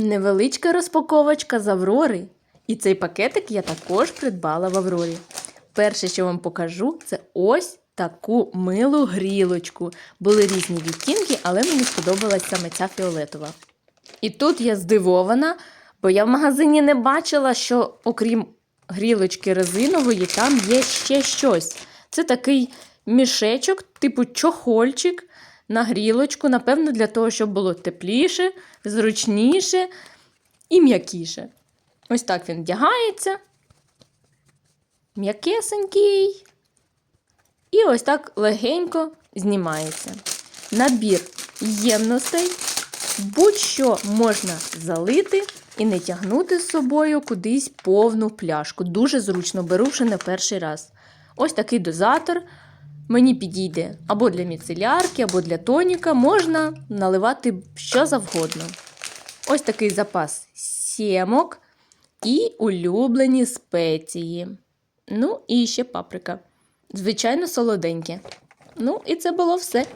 Невеличка розпаковочка з Аврори. І цей пакетик я також придбала в Аврорі. Перше, що вам покажу, це ось таку милу грілочку. Були різні відтінки, але мені сподобалась саме ця фіолетова. І тут я здивована, бо я в магазині не бачила, що окрім грілочки резинової, там є ще щось. Це такий мішечок, типу чохольчик на грілочку, напевно, для того, щоб було тепліше, зручніше і м'якіше. Ось так він вдягається. М'якесенький. І ось так легенько знімається. Набір ємностей. Будь-що можна залити і не тягнути з собою кудись повну пляшку. Дуже зручно беру вже не перший раз. Ось такий дозатор. Мені підійде або для міцелярки, або для тоніка. Можна наливати що завгодно. Ось такий запас сімок і улюблені спеції. Ну, і ще паприка. Звичайно, солоденьке. Ну, і це було все.